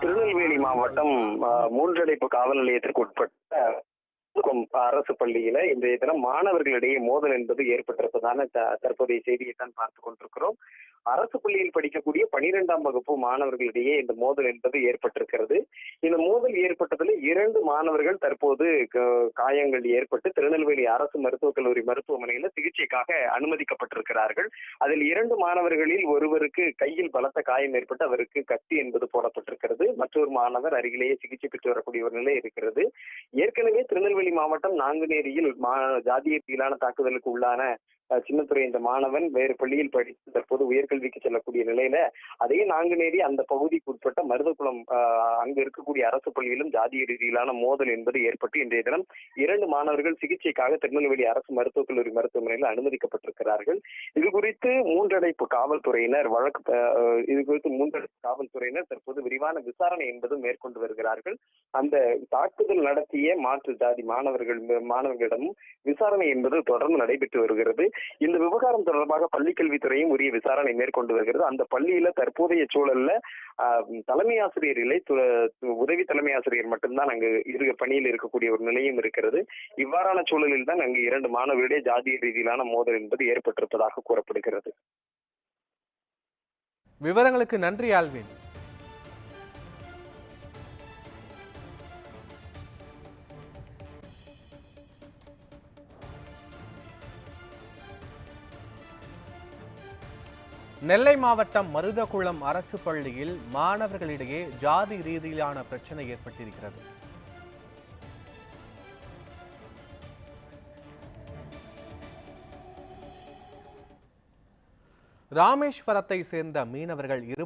திருநெல்வேலி மாவட்டம் மூன்றடைப்பு காவல் நிலையத்திற்கு உட்பட்ட அரசு பள்ளியில இன்றைய தினம் மாணவர்களிடையே மோதல் என்பது ஏற்பட்டிருப்பதான தற்போதைய செய்தியை தான் பார்த்து கொண்டிருக்கிறோம். அரசு பள்ளியில் படிக்கக்கூடிய பனிரெண்டாம் வகுப்பு மாணவர்களிடையே இந்த மோதல் என்பது ஏற்பட்டிருக்கிறது. இந்த மோதல் ஏற்பட்டதில் இரண்டு மாணவர்கள் தற்போது காயங்கள் ஏற்பட்டு திருநெல்வேலி அரசு மருத்துவக் கல்லூரி மருத்துவமனையில சிகிச்சைக்காக அனுமதிக்கப்பட்டிருக்கிறார்கள். அதில் இரண்டு மாணவர்களில் ஒருவருக்கு கையில் பலத்த காயம் ஏற்பட்டு அவருக்கு கத்தி என்பது போடப்பட்டிருக்கிறது. மற்றொரு மாணவர் அருகிலேயே சிகிச்சை பெற்று வரக்கூடிய ஒரு நிலை இருக்கிறது. ஏற்கனவே திருநெல்வேலி திருநெல்வேலி மாவட்டம் நாங்குநேரியில் ஜாதிய ரீதியிலான தாக்குதலுக்கு உள்ளான சின்னத்துறை இந்த மாணவன் வேறு பள்ளியில் படித்து தற்போது உயர்கல்விக்கு செல்லக்கூடிய நிலையில அதே நாங்குநேரி அந்த பகுதிக்கு உட்பட்ட மருதகுளம் அங்கு இருக்கக்கூடிய அரசு பள்ளியிலும் ஜாதிய ரீதியிலான மோதல் என்பது ஏற்பட்டு இன்றைய தினம் இரண்டு மாணவர்கள் சிகிச்சைக்காக திருநெல்வேலி அரசு மருத்துவக் கல்லூரி மருத்துவமனையில் அனுமதிக்கப்பட்டிருக்கிறார்கள். இது குறித்து மூன்றடைப்பு காவல்துறையினர் வழக்கு இது குறித்து மூன்றடைப்பு காவல்துறையினர் தற்போது விரிவான விசாரணை என்பது மேற்கொண்டு வருகிறார்கள். அந்த தாக்குதல் நடத்திய மாற்று ஜாதி மாணவர்கள் மாணவர்களிடமும் விசாரணை என்பது தொடர்ந்து நடைபெற்று வருகிறது. இந்த விவகாரம் தொடர்பாக பள்ளிக்கல்வித்துறையும் உரிய விசாரணை மேற்கொண்டு வருகிறது. அந்த பள்ளியில தற்போதைய சூழல்ல தலைமை ஆசிரியர் இல்லை உதவி தலைமை ஆசிரியர் மட்டும்தான் அங்கு இரு பணியில் இருக்கக்கூடிய ஒரு நிலையும் இருக்கிறது. இவ்வாறான சூழலில் தான் அங்கு இரண்டு மாணவர்களிடையே ஜாதிய ரீதியிலான மோதல் என்பது ஏற்பட்டிருப்பதாக கூறப்படுகிறது. விவரங்களுக்கு நன்றி ஆல்வின். நெல்லை மாவட்டம் மருதகுளம் அரசு பள்ளியில் மாணவர்களிடையே ஜாதி ரீதியிலான பிரச்சனை ஏற்பட்டிருக்கிறது. ராமேஸ்வரத்தை சேர்ந்த மீனவர்கள் இரு